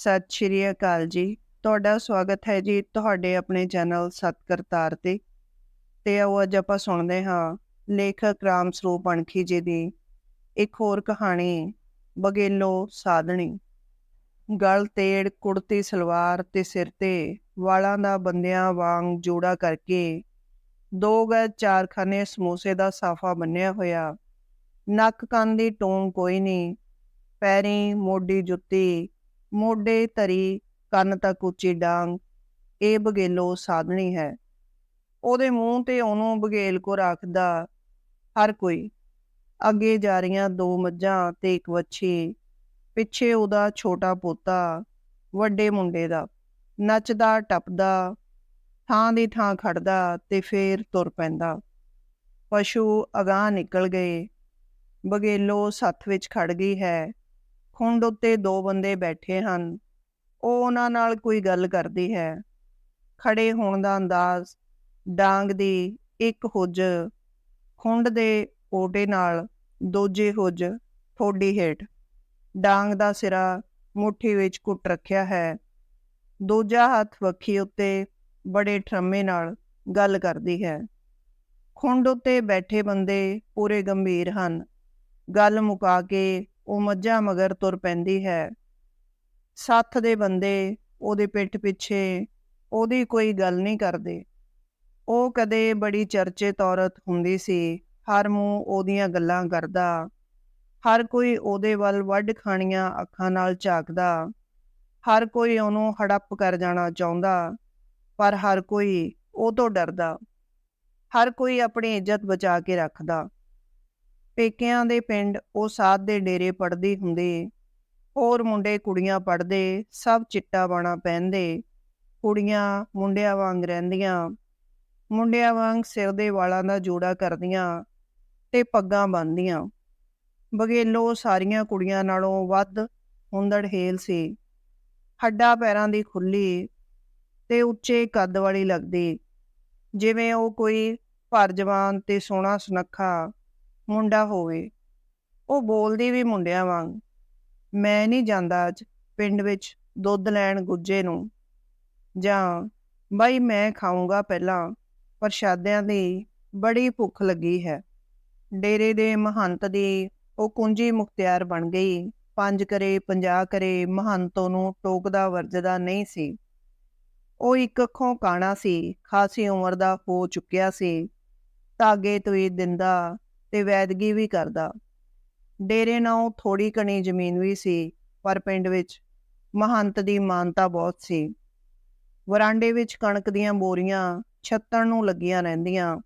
ਸਤਿ ਸ਼੍ਰੀ ਅਕਾਲ ਜੀ। ਤੁਹਾਡਾ ਸਵਾਗਤ ਹੈ ਜੀ ਤੁਹਾਡੇ ਆਪਣੇ ਚੈਨਲ ਸਤਕਰਤਾਰ ਤੇ। ਤੇ ਆਓ ਅੱਜ ਆਪਾਂ ਸੁਣਦੇ ਹਾਂ ਲੇਖਕ ਰਾਮ ਸਰੂਪ ਅਣਖੀ ਜੀ ਦੀ ਇੱਕ ਹੋਰ ਕਹਾਣੀ, ਬਗੇਲੋ ਸਾਧਣੀ। ਗਲ ਤੇੜ, ਕੁੜਤੀ, ਸਲਵਾਰ ਤੇ ਸਿਰ ਤੇ ਵਾਲਾਂ ਦਾ ਬੰਦਿਆਂ ਵਾਂਗ ਜੋੜਾ ਕਰਕੇ ਦੋ ਗਜ ਚਾਰ ਖਾਨੇ ਸਮੋਸੇ ਦਾ ਸਾਫਾ ਬੰਨਿਆ ਹੋਇਆ। ਨੱਕ ਕੰਨ ਦੀ ਟੋਂ ਕੋਈ ਨਹੀਂ ਪੈਰੀ ਮੋਢੀ ਜੁੱਤੀ ਮੋਢੇ ਧਰੀ ਕੰਨ ਤੱਕ ਉੱਚੀ ਡਾਂਗ, ਇਹ ਬਗੇਲੋ ਸਾਧਣੀ ਹੈ। ਉਹਦੇ ਮੂੰਹ ਤੇ ਉਹਨੂੰ ਬਗੇਲ ਕੋ ਰੱਖਦਾ ਹਰ ਕੋਈ। ਅੱਗੇ ਜਾ ਰਹੀਆਂ ਦੋ ਮੱਝਾਂ ਤੇ ਇੱਕ ਵੱਛੀ, ਪਿੱਛੇ ਉਹਦਾ ਛੋਟਾ ਪੋਤਾ, ਵੱਡੇ ਮੁੰਡੇ ਦਾ। ਨੱਚਦਾ, ਟੱਪਦਾ, ਥਾਂ ਦੀ ਥਾਂ ਖੜਦਾ ਤੇ ਫੇਰ ਤੁਰ ਪੈਂਦਾ। ਪਸ਼ੂ ਅਗਾਹ ਨਿਕਲ ਗਏ। ਬਗੇਲੋ ਸੱਥ ਵਿੱਚ ਖੜ ਗਈ ਹੈ। ਖੁੰਡ ਉੱਤੇ ਦੋ ਬੰਦੇ ਬੈਠੇ ਹਨ। ਉਹ ਉਹਨਾਂ ਨਾਲ ਕੋਈ ਗੱਲ ਕਰਦੀ ਹੈ। ਖੜੇ ਹੋਣ ਦਾ ਅੰਦਾਜ਼, ਡਾਂਗ ਦੀ ਇੱਕ ਹੁੱਜ, ਖੁੰਡ ਦੇ ਓਟੇ ਨਾਲ ਦੂਜੀ ਹੁੱਜ ਠੋਡੀ ਹੇਠ। ਡਾਂਗ ਦਾ ਸਿਰਾ ਮੁੱਠੀ ਵਿੱਚ ਕੁੱਟ ਰੱਖਿਆ ਹੈ। ਦੂਜਾ ਹੱਥ ਵੱਖੀ ਉੱਤੇ ਬੜੇ ਠਰਮੇ ਨਾਲ ਗੱਲ ਕਰਦੀ ਹੈ। ਖੁੰਡ ਉੱਤੇ ਬੈਠੇ ਬੰਦੇ ਪੂਰੇ ਗੰਭੀਰ ਹਨ। ਗੱਲ ਮੁਕਾ ਕੇ ਉਹ ਮੱਝਾਂ ਮਗਰ ਤੁਰ ਪੈਂਦੀ ਹੈ। ਸੱਥ ਦੇ ਬੰਦੇ ਉਹਦੇ ਪਿੱਠ ਪਿੱਛੇ ਉਹਦੀ ਕੋਈ ਗੱਲ ਨਹੀਂ ਕਰਦੇ। ਉਹ ਕਦੇ ਬੜੀ ਚਰਚਿਤ ਔਰਤ ਹੁੰਦੀ ਸੀ, ਹਰ ਮੂੰਹ ਉਹਦੀਆਂ ਗੱਲਾਂ ਕਰਦਾ। ਹਰ ਕੋਈ ਉਹਦੇ ਵੱਲ ਵੱਢ ਖਾਣੀਆਂ ਅੱਖਾਂ ਨਾਲ ਝਾਕਦਾ। ਹਰ ਕੋਈ ਉਹਨੂੰ ਹੜੱਪ ਕਰ ਜਾਣਾ ਚਾਹੁੰਦਾ, ਪਰ ਹਰ ਕੋਈ ਉਹ ਤੋਂ ਡਰਦਾ। ਹਰ ਕੋਈ ਆਪਣੀ ਇੱਜ਼ਤ ਬਚਾ ਕੇ ਰੱਖਦਾ। ਪੇਕਿਆਂ ਦੇ ਪਿੰਡ ਉਹ ਸਾਧ ਦੇ ਡੇਰੇ ਪੜਦੀ ਹੁੰਦੀ, ਹੋਰ ਮੁੰਡੇ ਕੁੜੀਆਂ ਪੜਦੇ ਸਭ ਚਿੱਟਾ ਬਾਣਾ ਪਹਿਨਦੇ, ਕੁੜੀਆਂ ਮੁੰਡਿਆਂ ਵਾਂਗ ਰਹਿੰਦੀਆਂ, ਮੁੰਡਿਆਂ ਵਾਂਗ ਸਿਰ ਦੇ ਵਾਲਾਂ ਦਾ ਜੋੜਾ ਕਰਦੀਆਂ ਤੇ ਪੱਗਾਂ ਬੰਨਦੀਆਂ ਬਗੇਲੋ ਸਾਰੀਆਂ ਕੁੜੀਆਂ ਨਾਲੋਂ ਵੱਧ ਹੁੰਦੜ ਹੇਲ ਸੀ। ਹੱਡਾ ਪੈਰਾਂ ਦੀ ਖੁੱਲੀ ਤੇ ਉੱਚੇ ਕੱਦ ਵਾਲੀ ਲੱਗਦੀ। ਜਿਵੇਂ ਉਹ ਕੋਈ ਭਰ ਜਵਾਨ ਤੇ ਸੋਹਣਾ ਸੁਨੱਖਾ ਮੁੰਡਾ ਹੋਵੇ। ਉਹ ਬੋਲਦੀ ਵੀ ਮੁੰਡਿਆਂ ਵਾਂਗ, ਮੈਂ ਨਹੀਂ ਜਾਂਦਾ ਅੱਜ ਪਿੰਡ ਵਿੱਚ ਦੁੱਧ ਲੈਣ ਗੁੱਜੇ ਨੂੰ। ਜਾਂ ਬਈ ਮੈਂ ਖਾਊਂਗਾ ਪਹਿਲਾਂ ਪ੍ਰਸ਼ਾਦਿਆਂ ਦੀ ਬੜੀ ਭੁੱਖ ਲੱਗੀ ਹੈ। ਡੇਰੇ ਦੇ ਮਹੰਤ ਦੀ ਉਹ ਕੁੰਜੀ ਮੁਖਤਿਆਰ ਬਣ ਗਈ। ਪੰਜ ਕਰੇ 50 ਕਰੇ ਮਹੰਤੋਂ ਨੂੰ ਟੋਕਦਾ ਵਰਜਦਾ ਨਹੀਂ ਸੀ। ਉਹ ਇੱਕ ਅੱਖੋਂ ਕਾਣਾ ਸੀ, ਖਾਸੀ ਉਮਰ ਦਾ ਹੋ ਚੁੱਕਿਆ ਸੀ। ਧਾਗੇ ਤਵੀ ਦਿੰਦਾ ਤੇ ਵੈਦਗੀ ਵੀ ਕਰਦਾ। ਡੇਰੇ ਨਾਲੋਂ ਥੋੜੀ ਕਣੀ ਜ਼ਮੀਨ ਵੀ ਸੀ, ਪਰ ਪਿੰਡ ਵਿੱਚ ਮਹੰਤ ਦੀ ਮਾਨਤਾ ਬਹੁਤ ਸੀ। ਵਰਾਂਡੇ ਵਿੱਚ ਕਣਕ ਦੀਆਂ ਬੋਰੀਆਂ ਛੱਤਣ ਨੂੰ ਲੱਗੀਆਂ ਰਹਿੰਦੀਆਂ।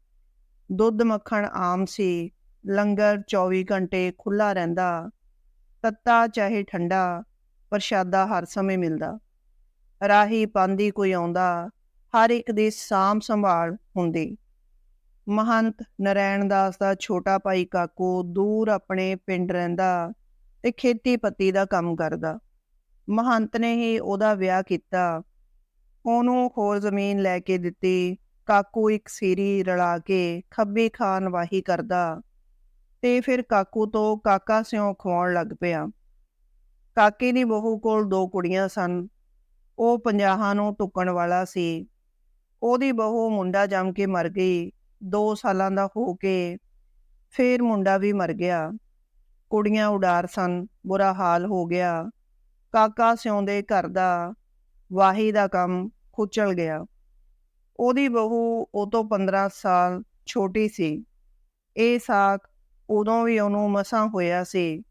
ਦੁੱਧ ਮੱਖਣ ਆਮ ਸੀ, ਲੰਗਰ 24 ਘੰਟੇ ਖੁੱਲਾ ਰਹਿੰਦਾ। ਤੱਤਾ ਚਾਹੇ ਠੰਡਾ, ਪ੍ਰਸ਼ਾਦਾ ਹਰ ਸਮੇਂ ਮਿਲਦਾ। ਰਾਹੀ ਪਾਂਦੀ ਕੋਈ ਆਉਂਦਾ, ਹਰ ਇੱਕ ਦੀ ਸਾਮ ਸੰਭਾਲ ਹੁੰਦੀ। ਮਹੰਤ ਨਰੈਣ ਦਾਸ ਦਾ ਛੋਟਾ ਭਾਈ ਕਾਕੂ ਦੂਰ ਆਪਣੇ ਪਿੰਡ ਰਹਿੰਦਾ ਤੇ ਖੇਤੀਪੱਤੀ ਦਾ ਕੰਮ ਕਰਦਾ। ਮਹੰਤ ਨੇ ਹੀ ਉਹਦਾ ਵਿਆਹ ਕੀਤਾ। ਉਹਨੂੰ ਹੋਰ ਜ਼ਮੀਨ ਲੈ ਕੇ ਦਿੱਤੀ। ਕਾਕੂ ਇੱਕ ਸੀਰੀ ਰਲਾ ਕੇ ਖੱਬੀ ਖਾਨ ਵਾਹੀ ਕਰਦਾ ਤੇ ਫਿਰ ਕਾਕੂ ਤੋਂ ਕਾਕਾ ਸਿਉ ਖਵਾਉਣ ਲੱਗ ਪਿਆ। ਕਾਕੇ ਦੀ ਬਹੂ ਕੋਲ ਦੋ ਕੁੜੀਆਂ ਸਨ। ਉਹ ਪੰਜਾਹਾਂ ਨੂੰ ਟੁੱਕਣ ਵਾਲਾ ਸੀ। ਉਹਦੀ ਬਹੂ ਮੁੰਡਾ ਜੰਮ ਕੇ ਮਰ ਗਈ। 2 ਸਾਲਾਂ ਦਾ ਹੋ ਕੇ ਫੇਰ ਮੁੰਡਾ ਵੀ ਮਰ ਗਿਆ। ਕੁੜੀਆਂ ਉਡਾਰ ਸਨ, ਬੁਰਾ ਹਾਲ ਹੋ ਗਿਆ। ਕਾਕਾ ਸਿਉਂਦੇ ਘਰ ਦਾ ਵਾਹੀ ਦਾ ਕੰਮ ਖੁਚਲ ਗਿਆ। ਉਹਦੀ ਬਹੂ ਉਹ ਤੋਂ 15 ਸਾਲ ਛੋਟੀ ਸੀ। ਇਹ ਸਾਖ ਉਦੋਂ ਵੀ ਉਹਨੂੰ ਮਸਾਂ ਹੋਇਆ ਸੀ।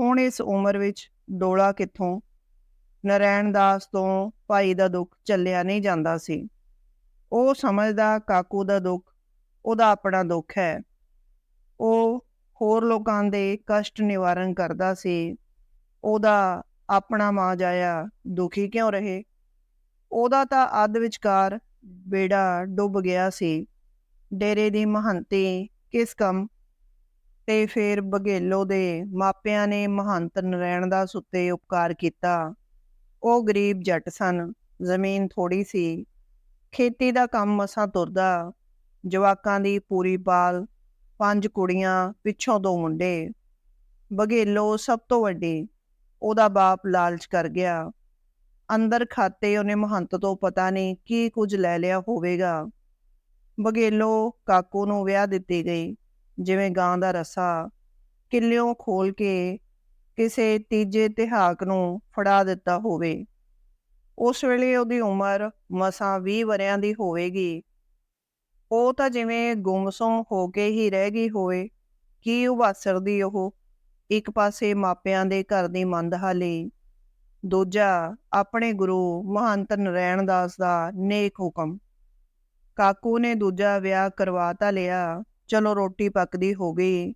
ਹੁਣ ਇਸ ਉਮਰ ਵਿੱਚ ਡੋਲਾ ਕਿੱਥੋਂ? ਨਰੈਣ ਦਾਸ ਤੋਂ ਭਾਈ ਦਾ ਦੁੱਖ ਚੱਲਿਆ ਨਹੀਂ ਜਾਂਦਾ ਸੀ। ਉਹ ਸਮਝਦਾ ਕਾਕੂ ਦਾ ਦੁੱਖ ਉਹਦਾ ਆਪਣਾ ਦੁੱਖ ਹੈ। ਉਹ ਹੋਰ ਲੋਕਾਂ ਦੇ ਕਸ਼ਟ ਨਿਵਾਰਨ ਕਰਦਾ ਸੀ। ਉਹਦਾ ਆਪਣਾ ਮਾਂ ਜਾਇਆ ਦੁਖੀ ਕਿਉਂ ਰਹੇ? ਉਹਦਾ ਤਾਂ ਅੱਧ ਵਿਚਕਾਰ ਬੇੜਾ ਡੁੱਬ ਗਿਆ ਸੀ। ਡੇਰੇ ਦੀ ਮਹੰਤੀ ਕਿਸ ਕੰਮ? ਤੇ ਫਿਰ ਬਗੇਲੋ ਦੇ ਮਾਪਿਆਂ ਨੇ ਮਹੰਤ ਨਰੈਣ ਦਾ ਸੁੱਤੇ ਉਪਕਾਰ ਕੀਤਾ। ਉਹ ਗਰੀਬ ਜੱਟ ਸਨ। ਜ਼ਮੀਨ ਥੋੜੀ ਸੀ। ਖੇਤੀ ਦਾ ਕੰਮ ਮਸਾਂ ਤੁਰਦਾ ਜਵਾਕਾਂ ਦੀ ਪੂਰੀ ਪਾਲ ਪੰਜ ਕੁੜੀਆਂ, ਪਿੱਛੋਂ ਦੋ ਮੁੰਡੇ। ਬਗੇਲੋ ਸਭ ਤੋਂ ਵੱਡੇ, ਉਹਦਾ ਬਾਪ ਲਾਲਚ ਕਰ ਗਿਆ। ਅੰਦਰ ਖਾਤੇ ਉਹਨੇ ਮਹੰਤ ਤੋਂ ਪਤਾ ਨਹੀਂ ਕੀ ਕੁਝ ਲੈ ਲਿਆ ਹੋਵੇਗਾ। ਬਗੇਲੋ ਕਾਕੂ ਨੂੰ ਵਿਆਹ ਦਿੱਤੀ ਗਈ, ਜਿਵੇਂ ਗਾਂ ਦਾ ਰਸਾ। ਕਿੱਲਿਓਂ ਖੋਲ ਕੇ ਕਿਸੇ ਤੀਜੇ ਤਿਹਾਕ ਨੂੰ ਫੜਾ ਦਿੱਤਾ ਹੋਵੇ। ਉਸ ਵੇਲੇ ਉਹਦੀ ਉਮਰ ਮਸਾਂ 20 ਵਰਿਆਂ ਦੀ ਹੋਵੇਗੀ। ਉਹ ਤਾਂ ਜਿਵੇਂ ਗੁੰਮਸੁੰਮ ਹੋ ਕੇ ਹੀ ਰਹਿ ਗਈ ਹੋਵੇ, ਕੀ ਉਬਾਸਰਦੀ ਉਹ? ਇੱਕ ਪਾਸੇ ਮਾਪਿਆਂ ਦੇ ਘਰ ਦੀ ਮੰਦਹਾਲੀ, ਦੂਜਾ ਆਪਣੇ ਗੁਰੂ ਮਹੰਤ ਨਰੈਣ ਦਾਸ ਦਾ ਨੇਕ ਹੁਕਮ। ਕਾਕੂ ਨੇ ਦੂਜਾ ਵਿਆਹ ਕਰਵਾ ਤਾਂ ਲਿਆ, ਚਲੋ ਰੋਟੀ ਪੱਕਦੀ ਹੋ ਗਈ।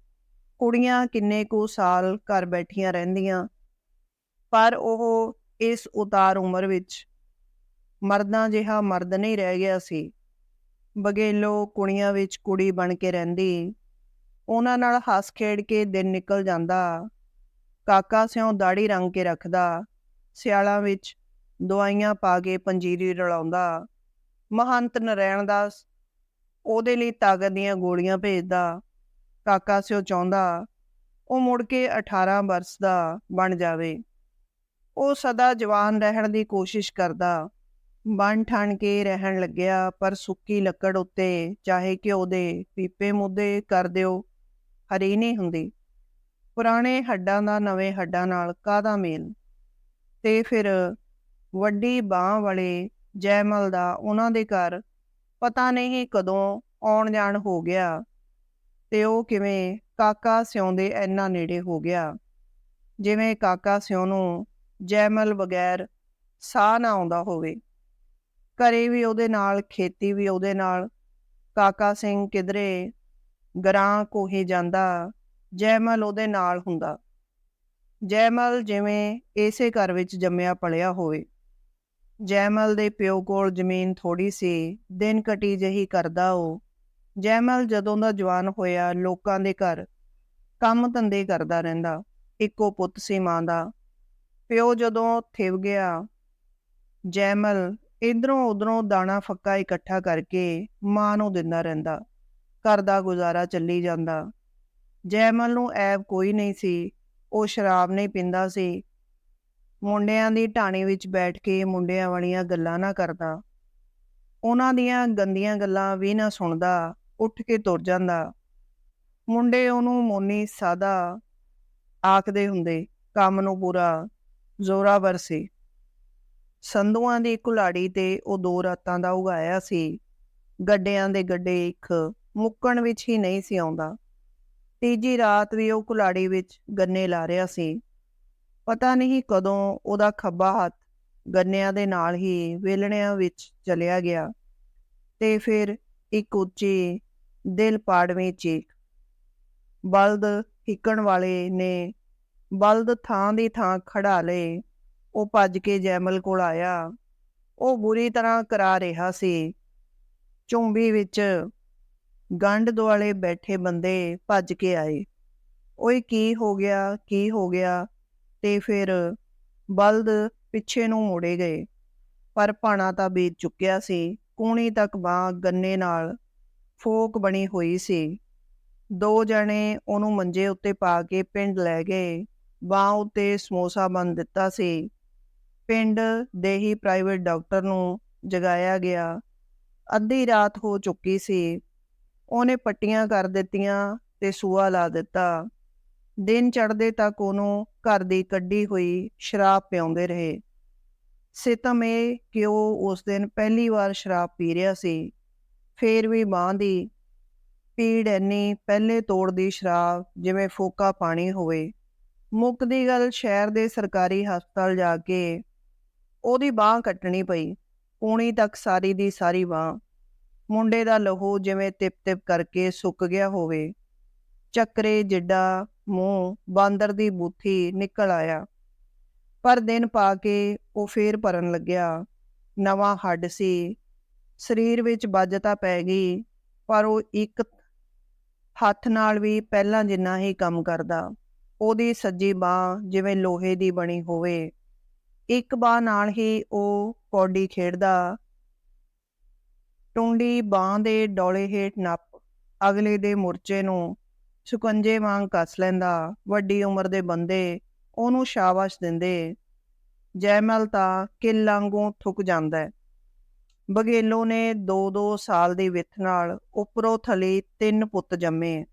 ਕੁੜੀਆਂ ਕਿੰਨੇ ਕੁ ਸਾਲ ਘਰ ਬੈਠੀਆਂ ਰਹਿੰਦੀਆਂ। ਪਰ ਉਹ ਇਸ ਉਤਾਰ ਉਮਰ ਵਿੱਚ ਮਰਦਾਂ ਜਿਹਾ ਮਰਦ ਨਹੀਂ ਰਹਿ ਗਿਆ ਸੀ। ਬਗੇਲੋ ਕੁੜੀਆਂ ਵਿੱਚ ਕੁੜੀ ਬਣ ਕੇ ਰਹਿੰਦੀ। ਉਹਨਾਂ ਨਾਲ ਹੱਸ ਖੇਡ ਕੇ ਦਿਨ ਨਿਕਲ ਜਾਂਦਾ। ਕਾਕਾ ਸਿਉਂ ਦਾੜੀ ਰੰਗ ਕੇ ਰੱਖਦਾ। ਸਿਆਲਾਂ ਵਿੱਚ ਦਵਾਈਆਂ ਪਾ ਕੇ ਪੰਜੀਰੀ ਰਲਾਉਂਦਾ। ਮਹੰਤ ਨਰੈਣ ਦਾਸ ਉਹਦੇ ਲਈ ਤਾਕਤ ਦੀਆਂ ਗੋਲੀਆਂ ਭੇਜਦਾ। ਕਾਕਾ ਸਿਓ ਚਾਹੁੰਦਾ ਉਹ ਮੁੜ ਕੇ 18 ਵਰਸ ਦਾ ਬਣ ਜਾਵੇ। ਉਹ ਸਦਾ ਜਵਾਨ ਰਹਿਣ ਦੀ ਕੋਸ਼ਿਸ਼ ਕਰਦਾ। ਬਣ ਠਣ ਕੇ ਰਹਿਣ ਲੱਗਿਆ, ਪਰ ਸੁੱਕੀ ਲੱਕੜ ਉੱਤੇ ਚਾਹੇ ਘਿਓ ਦੇ ਪੀਪੇ ਮੁੱਦੇ ਕਰ ਦਿਓ, ਹਰੀ ਨਹੀਂ ਹੁੰਦੀ। ਪੁਰਾਣੇ ਹੱਡਾਂ ਦਾ ਨਵੇਂ ਹੱਡਾਂ ਨਾਲ ਕਾਹਦਾ ਮੇਲ? ਤੇ ਫਿਰ ਵੱਡੀ ਬਾਹ ਵਾਲੇ ਜੈਮਲ ਦਾ ਉਹਨਾਂ ਦੇ ਘਰ ਪਤਾ ਨਹੀਂ ਕਦੋਂ ਆਉਣ ਜਾਣ ਹੋ ਗਿਆ ਤੇ ਉਹ ਕਿਵੇਂ ਕਾਕਾ ਸਿਉਂ ਦੇ ਇੰਨਾ ਨੇੜੇ ਹੋ ਗਿਆ। ਜਿਵੇਂ ਕਾਕਾ ਸਿਉਂ ਨੂੰ ਜੈਮਲ ਬਗੈਰ ਸਾਹ ਨਾ ਆਉਂਦਾ ਹੋਵੇ। ਘਰੇ ਵੀ ਉਹਦੇ ਨਾਲ, ਖੇਤੀ ਵੀ ਉਹਦੇ ਨਾਲ। ਕਾਕਾ ਸਿੰਘ ਕਿਧਰੇ ਗਰਾਂ ਕੋਹੇ ਜਾਂਦਾ, ਜੈਮਲ ਉਹਦੇ ਨਾਲ ਹੁੰਦਾ। ਜੈਮਲ ਜਿਵੇਂ ਇਸੇ ਘਰ ਵਿੱਚ ਜੰਮਿਆ ਪਲਿਆ ਹੋਵੇ। ਜੈਮਲ ਦੇ ਪਿਓ ਕੋਲ ਜ਼ਮੀਨ ਥੋੜੀ ਸੀ, ਦਿਨ ਕਟੀ ਜਹੀ ਕਰਦਾ ਉਹ। ਜੈਮਲ ਜਦੋਂ ਦਾ ਜਵਾਨ ਹੋਇਆ, ਲੋਕਾਂ ਦੇ ਘਰ ਕੰਮ ਧੰਦੇ ਕਰਦਾ ਰਹਿੰਦਾ, ਇੱਕੋ ਪੁੱਤ ਸੀ ਮਾਂ ਦਾ। ਪਿਓ ਜਦੋਂ ਥਿਵ ਗਿਆ, ਜੈਮਲ ਇਧਰੋਂ ਉਧਰੋਂ ਦਾਣਾ ਫੱਕਾ ਇਕੱਠਾ ਕਰਕੇ ਮਾਂ ਨੂੰ ਦਿੰਦਾ ਰਹਿੰਦਾ। ਘਰ ਦਾ ਗੁਜ਼ਾਰਾ ਚੱਲੀ ਜਾਂਦਾ। ਜੈਮਲ ਨੂੰ ਐਬ ਕੋਈ ਨਹੀਂ ਸੀ। ਉਹ ਸ਼ਰਾਬ ਨਹੀਂ ਪੀਂਦਾ ਸੀ। ਮੁੰਡਿਆਂ ਦੀ ਢਾਣੀ ਵਿੱਚ ਬੈਠ ਕੇ ਮੁੰਡਿਆਂ ਵਾਲੀਆਂ ਗੱਲਾਂ ਨਾ ਕਰਦਾ। ਉਹਨਾਂ ਦੀਆਂ ਗੰਦੀਆਂ ਗੱਲਾਂ ਵੀ ਨਾ ਸੁਣਦਾ। ਉੱਠ ਕੇ ਤੁਰ ਜਾਂਦਾ। ਮੁੰਡੇ ਉਹਨੂੰ ਮੋਨੀ ਸਾਦਾ ਆਖਦੇ ਹੁੰਦੇ, ਕੰਮ ਨੂੰ ਪੂਰਾ ਜ਼ੋਰਾਵਰ ਸੀ। ਸੰਧੂਆਂ ਦੀ ਕੁਲਾੜੀ ਤੇ ਉਹ ਦੋ ਰਾਤਾਂ ਦਾ ਉਗਾਇਆ ਸੀ। ਗੱਡਿਆਂ ਦੇ ਗੱਡੇ ਇੱਕ ਮੁੱਕਣ ਵਿੱਚ ਹੀ ਨਹੀਂ ਸੀ ਆਉਂਦਾ। ਤੀਜੀ ਰਾਤ ਵੀ ਉਹ ਕੁਲਾੜੀ ਵਿੱਚ ਗੰਨੇ ਲਾ ਰਿਹਾ ਸੀ। ਪਤਾ ਨਹੀਂ ਕਦੋਂ ਉਹਦਾ ਖੱਬਾ ਹੱਥ ਗੰਨਿਆਂ ਦੇ ਨਾਲ ਹੀ ਵੇਲਣਿਆਂ ਵਿੱਚ ਚਲਿਆ ਗਿਆ ਤੇ ਫਿਰ ਇੱਕ ਉੱਚੀ ਦਿਲ ਪਾੜਵੇਂ ਚੀਕ ਬਲਦ ਹਿੱਕਣ ਵਾਲੇ ਨੇ ਬਲਦ ਥਾਂ ਦੀ ਥਾਂ ਖੜਾ ਲਏ। ਉਹ ਭੱਜ ਕੇ ਜੈਮਲ ਕੋਲ ਆਇਆ। ਉਹ ਬੁਰੀ ਤਰ੍ਹਾਂ ਕਰਾ ਰਿਹਾ ਸੀ। ਝੁੰਬੀ ਵਿੱਚ ਗੰਢ ਦੁਆਲੇ ਬੈਠੇ ਬੰਦੇ ਭੱਜ ਕੇ ਆਏ। ਓਏ, ਕੀ ਹੋ ਗਿਆ? ਕੀ ਹੋ ਗਿਆ? ਤੇ ਫਿਰ ਬਲਦ ਪਿੱਛੇ ਨੂੰ ਮੁੜੇ ਗਏ। ਪਰ ਭਾਣਾ ਤਾਂ ਬੀਤ ਚੁੱਕਿਆ ਸੀ। ਕੂਣੀ ਤੱਕ ਬਾਹ ਗੰਨੇ ਨਾਲ ਫੋਕ ਬਣੀ ਹੋਈ ਸੀ। ਦੋ ਜਣੇ ਉਹਨੂੰ ਮੰਜੇ ਉੱਤੇ ਪਾ ਕੇ ਪਿੰਡ ਲੈ ਗਏ। ਬਾਹ ਉੱਤੇ ਸਮੋਸਾ ਬੰਨ ਦਿੱਤਾ ਸੀ। ਪਿੰਡ ਦੇ ਹੀ ਪ੍ਰਾਈਵੇਟ ਡਾਕਟਰ ਨੂੰ ਜਗਾਇਆ ਗਿਆ। ਅੱਧੀ ਰਾਤ ਹੋ ਚੁੱਕੀ ਸੀ। ਉਹਨੇ ਪੱਟੀਆਂ ਕਰ ਦਿੱਤੀਆਂ ਤੇ ਸੂਆ ਲਾ ਦਿੱਤਾ। ਦਿਨ ਚੜ੍ਹਦੇ ਤੱਕ ਉਹਨੂੰ ਘਰ ਦੀ ਕੱਢੀ ਹੋਈ ਸ਼ਰਾਬ ਪਿਆਉਂਦੇ ਰਹੇ। ਸਿਤਮ ਇਹ ਕਿ ਉਹ ਉਸ ਦਿਨ ਪਹਿਲੀ ਵਾਰ ਸ਼ਰਾਬ ਪੀ ਰਿਹਾ ਸੀ। ਫੇਰ ਵੀ ਮਾਂ ਦੀ ਪੀੜ ਇੰਨੀ ਪਹਿਲੇ ਤੋੜ ਦੀ ਸ਼ਰਾਬ ਜਿਵੇਂ ਫੋਕਾ ਪਾਣੀ ਹੋਵੇ। ਮੁੱਕਦੀ ਗੱਲ ਸ਼ਹਿਰ ਦੇ ਸਰਕਾਰੀ ਹਸਪਤਾਲ ਜਾ ਕੇ ਉਹਦੀ ਬਾਹ ਕੱਟਣੀ ਪਈ, ਪੂਣੀ ਤੱਕ ਸਾਰੀ ਦੀ ਸਾਰੀ ਬਾਹ। ਮੁੰਡੇ ਦਾ ਲਹੂ ਜਿਵੇਂ ਤਿਪ-ਤਿਪ ਕਰਕੇ ਸੁੱਕ ਗਿਆ ਹੋਵੇ। ਚੱਕਰੇ, ਜਿੱਡਾ, ਮੂੰਹ, ਬਾਂਦਰ ਦੀ ਬੂਥੀ ਨਿਕਲ ਆਇਆ। ਪਰ ਦਿਨ ਪਾ ਕੇ ਉਹ ਫੇਰ ਭਰਨ ਲੱਗਿਆ। ਨਵਾਂ ਹੱਡ ਸੀ। ਸਰੀਰ ਵਿੱਚ ਵੱਜਤਾ ਪੈ ਗਈ, ਪਰ ਉਹ ਇੱਕ ਹੱਥ ਨਾਲ ਵੀ ਪਹਿਲਾਂ ਜਿੰਨਾ ਹੀ ਕੰਮ ਕਰਦਾ। ਉਹਦੀ ਸੱਜੀ ਬਾਹ ਜਿਵੇਂ ਲੋਹੇ ਦੀ ਬਣੀ ਹੋਵੇ। ਇੱਕ ਬਾਹ ਨਾਲ ਹੀ ਉਹ ਕੌਡੀ ਖੇਡਦਾ। ਟੁੰਡੀ ਬਾਹ ਦੇ ਡੋਲੇ ਹੇਠ ਨੱਪ, ਅਗਲੇ ਦੇ ਮੁਰਚੇ ਨੂੰ ਸੁਕੰਜੇ ਵਾਂਗ ਕੱਸ ਲੈਂਦਾ। ਵੱਡੀ ਉਮਰ ਦੇ ਬੰਦੇ ਉਹਨੂੰ ਸ਼ਾਬਾਸ਼ ਦਿੰਦੇ। ਜੈਮਲ ਤਾਂ ਕਿੱਲ ਵਾਂਗੂ ਜਾਂਦਾ ਹੈ। ਬਗੇਲੋ ਨੇ 2-2 ਸਾਲ ਦੀ ਵਿੱਥ ਨਾਲ ਉੱਪਰੋਂ ਥਲੇ ਤਿੰਨ ਪੁੱਤ ਜੰਮੇ।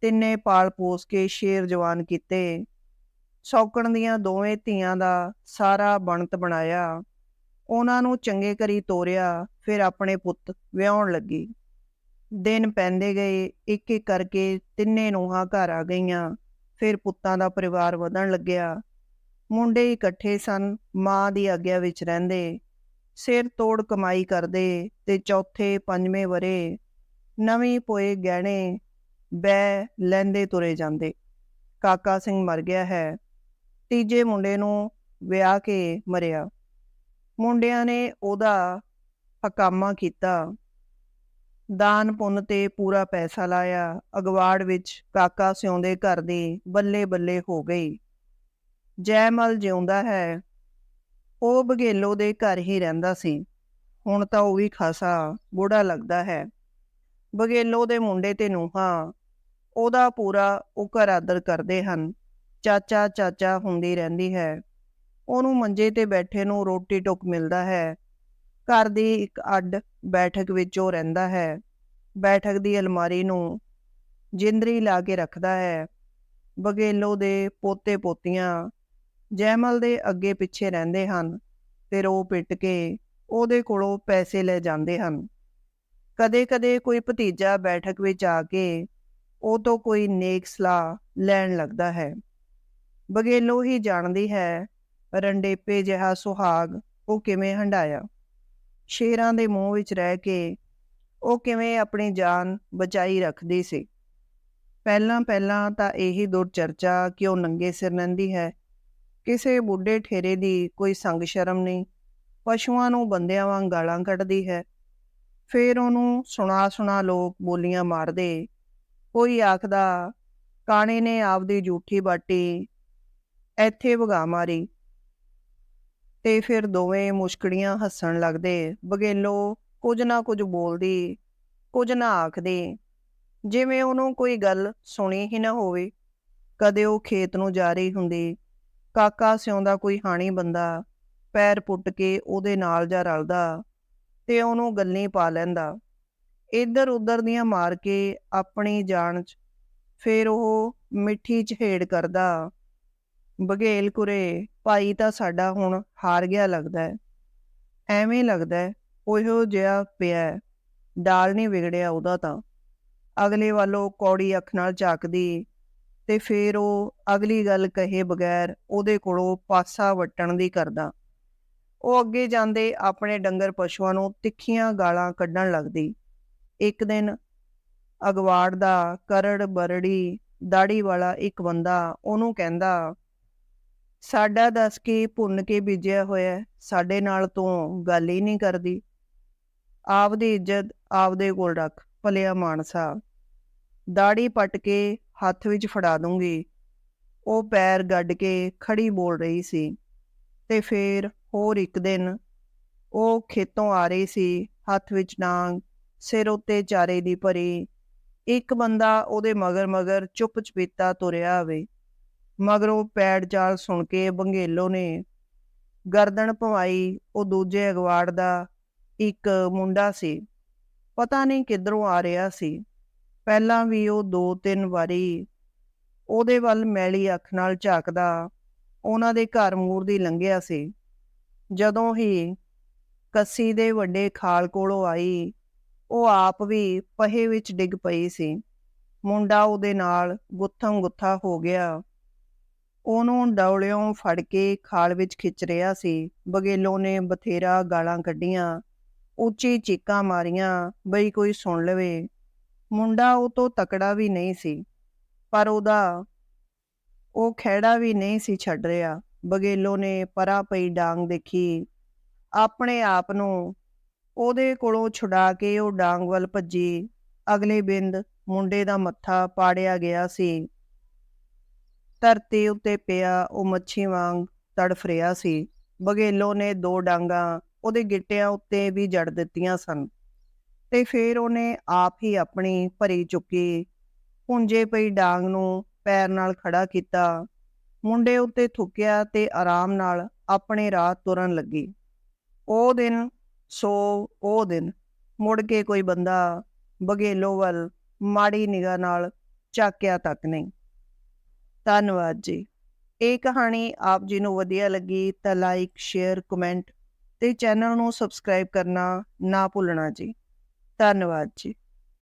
ਤਿੰਨੇ ਪਾਲ ਪੋਸ ਕੇ ਸ਼ੇਰ ਜਵਾਨ ਕੀਤੇ। ਸੌਕਣ ਦੀਆਂ ਦੋਵੇਂ ਧੀਆਂ ਦਾ ਸਾਰਾ ਬਣਤ ਬਣਾਇਆ। ਉਹਨਾਂ ਨੂੰ ਚੰਗੇ ਕਰੀ ਤੋਰਿਆ, ਫਿਰ ਆਪਣੇ ਪੁੱਤ ਵਿਆਹਣ ਲੱਗੀ। ਦਿਨ ਪੈਂਦੇ ਗਏ ਇੱਕ ਇੱਕ ਕਰਕੇ ਤਿੰਨੇ ਨੂੰਹਾਂ ਘਰ ਆ ਗਈਆਂ। ਫਿਰ ਪੁੱਤਾਂ ਦਾ ਪਰਿਵਾਰ ਵਧਣ ਲੱਗਿਆ। ਮੁੰਡੇ ਇਕੱਠੇ ਸਨ, ਮਾਂ ਦੀ ਆਗਿਆ ਵਿੱਚ ਰਹਿੰਦੇ। ਸਿਰ ਤੋੜ ਕਮਾਈ ਕਰਦੇ ਤੇ ਚੌਥੇ ਪੰਜਵੇਂ ਵਰੇ ਨਵੀਂ ਪੋਏ ਗਹਿਣੇ ਬੈ ਲੈਂਦੇ ਤੁਰੇ ਜਾਂਦੇ। ਕਾਕਾ ਸਿੰਘ ਮਰ ਗਿਆ ਹੈ। ਤੀਜੇ ਮੁੰਡੇ ਨੂੰ ਵਿਆਹ ਕੇ ਮਰਿਆ। ਮੁੰਡਿਆਂ ਨੇ ਉਹਦਾ ਹਕਾਮਾ ਕੀਤਾ। ਦਾਨ ਪੁੰਨ ਤੇ ਪੂਰਾ ਪੈਸਾ ਲਾਇਆ। ਅਗਵਾੜ ਵਿੱਚ ਕਾਕਾ ਸਿਉਂਦੇ ਘਰ ਦੀ ਬੱਲੇ ਬੱਲੇ ਹੋ ਗਈ। ਜੈਮਲ ਜਿਉਂਦਾ ਹੈ। ਉਹ ਬਗੇਲੋ ਦੇ ਘਰ ਹੀ ਰਹਿੰਦਾ ਸੀ। ਹੁਣ ਤਾਂ ਉਹ ਵੀ ਖਾਸਾ ਬੁੜਾ ਲੱਗਦਾ ਹੈ। ਬਗੇਲੋ ਦੇ ਮੁੰਡੇ ਤੇ ਨੂੰਹਾਂ, ਉਹਦਾ ਪੂਰਾ ਉਹ ਘਰ ਆਦਰ ਕਰਦੇ ਹਨ। ਚਾਚਾ ਚਾਚਾ ਹੁੰਦੀ ਰਹਿੰਦੀ ਹੈ। ਉਹਨੂੰ ਮੰਜੇ ਤੇ ਬੈਠੇ ਨੂੰ ਰੋਟੀ ਟੁੱਕ ਮਿਲਦਾ ਹੈ। ਘਰ ਦੀ ਇੱਕ ਅੱਡ ਬੈਠਕ ਵਿੱਚ ਉਹ ਰਹਿੰਦਾ ਹੈ। ਬੈਠਕ ਦੀ ਅਲਮਾਰੀ ਨੂੰ ਜਿੰਦਰੀ ਲਾ ਕੇ ਰੱਖਦਾ ਹੈ। ਬਗੇਲੋ ਦੇ ਪੋਤੇ ਪੋਤੀਆਂ ਜੈਮਲ ਦੇ ਅੱਗੇ ਪਿੱਛੇ ਰਹਿੰਦੇ ਹਨ ਤੇ ਰੋ ਪਿੱਟ ਕੇ ਉਹਦੇ ਕੋਲੋਂ ਪੈਸੇ ਲੈ ਜਾਂਦੇ ਹਨ। ਕਦੇ-ਕਦੇ ਕੋਈ ਭਤੀਜਾ ਬੈਠਕ ਵਿੱਚ ਆ ਕੇ ਉਹ ਤੋਂ ਕੋਈ ਨੇਕ ਸਲਾਹ ਲੈਣ ਲੱਗਦਾ ਹੈ। ਬਗੇਲੋ ਹੀ ਜਾਣਦੀ ਹੈ, ਰੰਡੇਪੇ ਜਿਹਾ ਸੁਹਾਗ ਉਹ ਕਿਵੇਂ ਹੰਡਾਇਆ ਸ਼ੇਰਾਂ ਦੇ ਮੂੰਹ ਵਿੱਚ ਰਹਿ ਕੇ ਉਹ ਕਿਵੇਂ ਆਪਣੀ ਜਾਨ ਬਚਾਈ ਰੱਖਦੀ ਸੀ। ਪਹਿਲਾਂ ਪਹਿਲਾਂ ਤਾਂ ਇਹੀ ਦੁਰ ਚਰਚਾ ਕਿ ਉਹ ਨੰਗੇ ਸਿਰ ਨੰਦੀ ਹੈ? ਕਿਸੇ ਬੁੱਢੇ ਠੇਰੇ ਦੀ ਕੋਈ ਸੰਗ ਸ਼ਰਮ ਨਹੀਂ। ਪਸ਼ੂਆਂ ਨੂੰ ਬੰਦਿਆਂ ਵਾਂਗ ਗਾਲਾਂ ਕੱਢਦੀ ਹੈ। ਫੇਰ ਉਹਨੂੰ ਸੁਣਾ ਸੁਣਾ ਲੋਕ ਬੋਲੀਆਂ ਮਾਰਦੇ। ਕੋਈ ਆਖਦਾ, ਕਾਣੇ ਨੇ ਆਪਦੀ ਝੂਠੀ ਬਾਟੀ ਇੱਥੇ ਵਗਾ ਮਾਰੀ। ਤੇ ਫਿਰ ਦੋਵੇਂ ਮੁਸ਼ਕੜੀਆਂ ਹੱਸਣ ਲੱਗਦੇ। ਬਗੇਲੋ ਕੁਝ ਨਾ ਕੁਝ ਬੋਲਦੀ, ਕੁਝ ਨਾ ਆਖਦੀ। ਜਿਵੇਂ ਉਹਨੂੰ ਕੋਈ ਗੱਲ ਸੁਣੀ ਹੀ ਨਾ ਹੋਵੇ। ਕਦੇ ਉਹ ਖੇਤ ਨੂੰ ਜਾ ਰਹੀ ਹੁੰਦੀ। ਕਾਕਾ ਸਿਉਂਦਾ ਕੋਈ ਹਾਣੀ ਬੰਦਾ, ਪੈਰ ਪੁੱਟ ਕੇ ਉਹਦੇ ਨਾਲ ਜਾ ਰਲਦਾ ਤੇ ਉਹਨੂੰ ਗੱਲੀ ਪਾ ਲੈਂਦਾ। ਇੱਧਰ ਉੱਧਰ ਦੀਆਂ ਮਾਰ ਕੇ ਆਪਣੀ ਜਾਨ 'ਚ ਫਿਰ ਉਹ ਮਿੱਠੀ ਝੇੜ ਕਰਦਾ। ਬਘੇਲ ਕੁਰੇ, ਭਾਈ ਤਾਂ ਸਾਡਾ ਹੁਣ ਹਾਰ ਗਿਆ ਲੱਗਦਾ ਹੈ। ਐਵੇਂ ਲੱਗਦਾ ਹੈ, ਉਹੋ ਜਿਹਾ ਪਿਆ ਡਾਲ ਨਹੀਂ ਵਿਗੜਿਆ ਉਹਦਾ ਤਾਂ। ਅਗਲੇ ਵੱਲੋਂ ਕੌੜੀ ਅੱਖ ਨਾਲ ਝਾਕਦੀ ਤੇ ਫੇਰ ਉਹ ਅਗਲੀ ਗੱਲ ਕਹੇ ਬਗੈਰ ਉਹਦੇ ਕੋਲੋਂ ਪਾਸਾ ਵਟਣ ਦੀ ਕਰਦਾ। ਉਹ ਅੱਗੇ ਜਾਂਦੇ ਆਪਣੇ ਡੰਗਰ ਪਸ਼ੂਆਂ ਨੂੰ ਤਿੱਖੀਆਂ ਗਾਲਾਂ ਕੱਢਣ ਲੱਗਦੀ। ਇੱਕ ਦਿਨ ਅਗਵਾੜ ਦਾ ਕਰੜ ਬਰੜੀ ਦਾੜੀ ਵਾਲਾ ਇੱਕ ਬੰਦਾ ਉਹਨੂੰ ਕਹਿੰਦਾ ਸਾਡਾ ਦੱਸ ਕੇ ਭੁੰਨ ਕੇ ਬੀਜਿਆ ਹੋਇਆ ਸਾਡੇ ਨਾਲ ਤੂੰ ਗੱਲ ਹੀ ਨਹੀਂ ਕਰਦੀ। ਆਪਦੀ ਇੱਜ਼ਤ ਆਪਦੇ ਕੋਲ ਰੱਖ, ਭਲਿਆ ਮਾਨਸਾ। ਦਾੜੀ ਪੱਟ ਕੇ ਹੱਥ ਵਿੱਚ ਫੜਾ ਦੂੰਗੀ। ਉਹ ਪੈਰ ਗੱਡ ਕੇ ਖੜੀ ਬੋਲ ਰਹੀ ਸੀ ਤੇ ਫੇਰ ਹੋਰ ਇੱਕ ਦਿਨ ਉਹ ਖੇਤੋਂ ਆ ਰਹੀ ਸੀ, ਹੱਥ ਵਿੱਚ ਡਾਂਗ ਸਿਰ ਉੱਤੇ ਚਾਰੇ ਦੀ ਭਰੀ। ਇੱਕ ਬੰਦਾ ਉਹਦੇ ਮਗਰ ਮਗਰ ਚੁੱਪ ਚਪੀਤਾ ਤੁਰਿਆ ਹੋਵੇ ਮਗਰੋਂ ਪੈੜ ਚਾਲ ਸੁਣ ਕੇ ਬੰਗੇਲੋ ਨੇ ਗਰਦਨ ਭਵਾਈ ਉਹ ਦੂਜੇ ਅਗਵਾੜ ਦਾ ਇੱਕ ਮੁੰਡਾ ਸੀ। ਪਤਾ ਨਹੀਂ ਕਿੱਧਰੋਂ ਆ ਰਿਹਾ ਸੀ। ਪਹਿਲਾਂ ਵੀ ਉਹ ਦੋ ਤਿੰਨ ਵਾਰੀ ਉਹਦੇ ਵੱਲ ਮੈਲੀ ਅੱਖ ਨਾਲ ਝਾਕਦਾ ਉਹਨਾਂ ਦੇ ਘਰ ਮੂਰ ਦੀ ਲੰਘਿਆ ਸੀ। ਜਦੋਂ ਹੀ ਕੱਸੀ ਦੇ ਵੱਡੇ ਖਾਲ ਕੋਲੋਂ ਆਈ, ਉਹ ਆਪ ਵੀ ਪਹੇ ਵਿੱਚ ਡਿੱਗ ਪਈ ਸੀ। ਮੁੰਡਾ ਉਹਦੇ ਨਾਲ ਗੁੱਥਮ ਗੁੱਥਾ ਹੋ ਗਿਆ। ਉਹਨੂੰ ਡੌਲਿਓਂ ਫੜ ਕੇ ਖਾਲ ਵਿੱਚ ਖਿੱਚ ਰਿਹਾ ਸੀ। ਬਗੇਲੋ ਨੇ ਬਥੇਰਾ ਗਾਲਾਂ ਕੱਢੀਆਂ, ਉੱਚੀ ਚੀਕਾਂ ਮਾਰੀਆਂ, ਬਈ ਕੋਈ ਸੁਣ ਲਵੇ। ਮੁੰਡਾ ਉਹ ਤੋਂ ਤਕੜਾ ਵੀ ਨਹੀਂ ਸੀ, ਪਰ ਉਹਦਾ ਉਹ ਖਹਿੜਾ ਵੀ ਨਹੀਂ ਸੀ ਛੱਡ ਰਿਹਾ। ਬਗੇਲੋ ਨੇ ਪਰਾ ਪਈ ਡਾਂਗ ਦੇਖੀ। ਆਪਣੇ ਆਪ ਨੂੰ ਉਹਦੇ ਕੋਲੋਂ ਛੁਡਾ ਕੇ ਉਹ ਡਾਂਗ ਵੱਲ ਭੱਜੀ। ਅਗਲੇ ਬਿੰਦ ਮੁੰਡੇ ਦਾ ਮੱਥਾ ਪਾੜਿਆ ਗਿਆ ਸੀ। ਧਰਤੀ ਉੱਤੇ ਪਿਆ ਉਹ ਮੱਛੀ ਵਾਂਗ ਤੜਫ ਰਿਹਾ ਸੀ। ਬਗੇਲੋ ਨੇ ਦੋ ਡਾਂਗਾ ਉਹਦੇ ਗਿੱਟਿਆਂ ਉੱਤੇ ਵੀ ਜੜ ਦਿੱਤੀਆਂ ਸਨ ਤੇ ਫਿਰ ਉਹਨੇ ਆਪ ਹੀ ਆਪਣੀ ਭਰੀ ਚੁੱਕੀ ਪੁੰਜੇ ਪਈ ਡਾਂਗ ਨੂੰ ਪੈਰ ਨਾਲ ਖੜਾ ਕੀਤਾ। ਮੁੰਡੇ ਉੱਤੇ ਥੁੱਕਿਆ ਤੇ ਆਰਾਮ ਨਾਲ ਆਪਣੇ ਰਾਹ ਤੁਰਨ ਲੱਗੀ। ਉਹ ਦਿਨ ਸੋ ਉਹ ਦਿਨ ਮੁੜ ਕੇ ਕੋਈ ਬੰਦਾ ਬਗੇਲੋ ਵੱਲ ਮਾੜੀ ਨਿਗਾਹ ਨਾਲ ਚਾਕਿਆ ਤੱਕ ਨਹੀਂ। ਧੰਨਵਾਦ ਜੀ। ਇਹ ਕਹਾਣੀ ਆਪ ਜੀ ਨੂੰ ਵਧੀਆ ਲੱਗੀ ਤਾਂ ਲਾਈਕ ਸ਼ੇਅਰ ਕਮੈਂਟ ਤੇ ਚੈਨਲ ਨੂੰ ਸਬਸਕ੍ਰਾਈਬ ਕਰਨਾ ਨਾ ਭੁੱਲਣਾ ਜੀ। ਧੰਨਵਾਦ ਜੀ।